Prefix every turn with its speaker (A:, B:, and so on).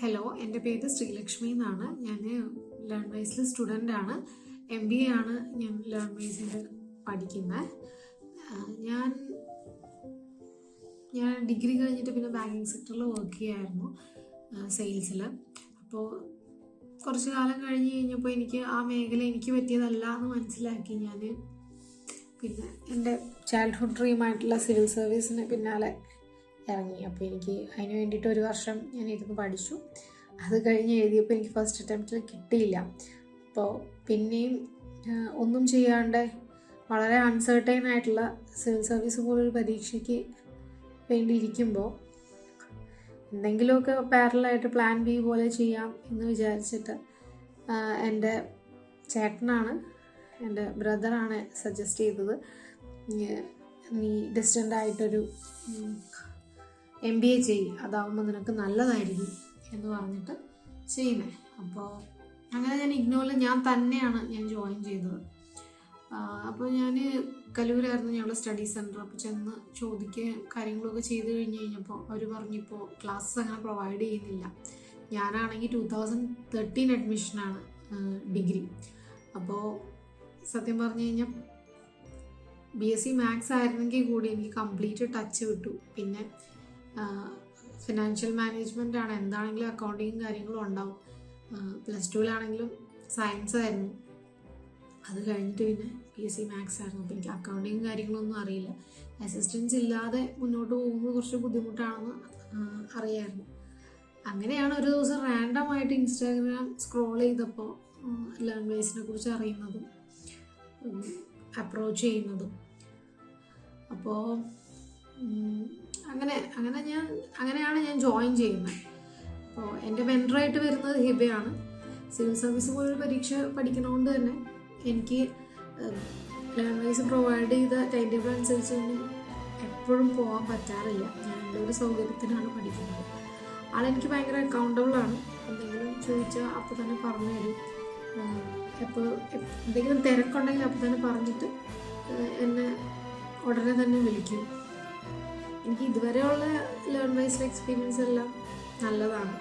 A: Hello എന്റെ പേര് ശ്രീലക്ഷ്മി എന്നാണ്. ഞാൻ ലേൺ വൈസിൽ സ്റ്റുഡന്റ് ആണ്. എം ബി എ ആണ് ഞാൻ ലേൺ വൈസിൽ പഠിക്കുന്നത് ഞാൻ ഞാൻ ഡിഗ്രി കഴിഞ്ഞിട്ട് പിന്നെ ബാങ്കിങ് സെക്ടറിൽ വർക്ക് ചെയ്യായിരുന്നു സെയിൽസിൽ അപ്പോൾ കുറച്ച് കാലം കഴിഞ്ഞ് കഴിഞ്ഞപ്പോൾ എനിക്ക് ആ മേഖല എനിക്ക് പറ്റിയതല്ല എന്ന് മനസ്സിലാക്കി ഞാൻ പിന്നെ എന്റെ ചൈൽഡ്ഹുഡ് ഡ്രീമായിട്ടുള്ള സിവിൽ സർവീസിന് പിന്നാലെ ഇറങ്ങി. അപ്പോൾ എനിക്ക് അതിന് വേണ്ടിയിട്ട് ഒരു വർഷം ഞാൻ ഇരുന്ന് പഠിച്ചു. അത് കഴിഞ്ഞ് എഴുതിയപ്പോൾ എനിക്ക് ഫസ്റ്റ് അറ്റംപ്റ്റിൽ കിട്ടിയില്ല. അപ്പോൾ പിന്നെയും ഒന്നും ചെയ്യാണ്ട് വളരെ അൺസേർട്ടൈൻ ആയിട്ടുള്ള സിവിൽ സർവീസ് പോലൊരു പരീക്ഷയ്ക്ക് വേണ്ടി ഇരിക്കുമ്പോൾ എന്തെങ്കിലുമൊക്കെ പാരലായിട്ട് പ്ലാൻ ബി പോലെ ചെയ്യാം എന്ന് വിചാരിച്ചിട്ട് എന്റെ ചേട്ടനാണ് എന്റെ ബ്രദറാണ് സജസ്റ്റ് ചെയ്തത്. നീ- ഡിസ്റ്റന്റ് ആയിട്ടൊരു എം ബി എ ചെയ്യും. അതാവുമ്പോൾ നിനക്ക് നല്ലതായിരിക്കും എന്ന് പറഞ്ഞിട്ട് ചെയ്യുന്നത് അപ്പോൾ അങ്ങനെ ഞാൻ ഇഗ്നോറിൽ ഞാൻ തന്നെയാണ് ഞാൻ ജോയിൻ ചെയ്തത്. അപ്പോൾ ഞാൻ കലൂരായിരുന്നു ഞങ്ങളുടെ സ്റ്റഡി സെന്റർ അപ്പോൾ ചെന്ന് ചോദിക്കുകയും കാര്യങ്ങളൊക്കെ ചെയ്ത് കഴിഞ്ഞ് കഴിഞ്ഞപ്പോൾ അവർ പറഞ്ഞിപ്പോൾ ക്ലാസ്സസ് അങ്ങനെ പ്രൊവൈഡ് ചെയ്യുന്നില്ല. ഞാനാണെങ്കിൽ ടു തൗസൻഡ് തേർട്ടീൻ അഡ്മിഷനാണ് ഡിഗ്രി അപ്പോൾ സത്യം പറഞ്ഞു കഴിഞ്ഞാൽ ബി എസ് സി മാത്സ് ആയിരുന്നെങ്കിൽ കൂടി എനിക്ക് കംപ്ലീറ്റ് ടച്ച് വിട്ടു. പിന്നെ ഫിനാൻഷ്യൽ മാനേജ്മെന്റ് ആണ്. എന്താണെങ്കിലും അക്കൗണ്ടിങ്ങും കാര്യങ്ങളും ഉണ്ടാവും. പ്ലസ് ടുവിലാണെങ്കിലും സയൻസ് ആയിരുന്നു. അത് കഴിഞ്ഞിട്ട് പിന്നെ പി എസ് സി മാത്സ് ആയിരുന്നു. അപ്പോൾ എനിക്ക് അക്കൗണ്ടിങ്ങും കാര്യങ്ങളൊന്നും അറിയില്ല. അസിസ്റ്റൻസ് ഇല്ലാതെ മുന്നോട്ട് പോകുന്നത് കുറച്ച് ബുദ്ധിമുട്ടാണെന്ന് അറിയായിരുന്നു. അങ്ങനെയാണ് ഒരു ദിവസം റാൻഡം ആയിട്ട് ഇൻസ്റ്റാഗ്രാം സ്ക്രോൾ ചെയ്തപ്പോൾ ലാംഗ്വേജിനെ കുറിച്ച് അറിയുന്നതും അപ്രോച്ച് ചെയ്യുന്നതും. അപ്പോൾ അങ്ങനെ അങ്ങനെ ഞാൻ അങ്ങനെയാണ് ഞാൻ ജോയിൻ ചെയ്യുന്നത്. അപ്പോൾ എന്റെ മെന്ററായിട്ട് വരുന്നത് ഹിബയാണ്. സിവിൽ സർവീസ് പോലൊരു പരീക്ഷ പഠിക്കുന്നതുകൊണ്ട് തന്നെ എനിക്ക് ലാംഗ്വേജ് പ്രൊവൈഡ് ചെയ്ത ടൈം ടേബിൾ അനുസരിച്ച് എപ്പോഴും പോകാൻ പറ്റാറില്ല. ഞാൻ എന്റെ ഒരു സൗകര്യത്തിനാണ് പഠിക്കുന്നത്. ആളെനിക്ക് ഭയങ്കര അക്കൗണ്ടബിളാണ് എന്തെങ്കിലും ചോദിച്ചാൽ അപ്പോൾ തന്നെ പറഞ്ഞു തരും. എപ്പോൾ എന്തെങ്കിലും തിരക്കുണ്ടെങ്കിൽ അപ്പോൾ തന്നെ പറഞ്ഞിട്ട് എന്നെ ഉടനെ തന്നെ വിളിക്കും. എനിക്ക് ഇതുവരെയുള്ള ലേൺ വൈസ് എക്സ്പീരിയൻസ് എല്ലാം നല്ലതാണ്.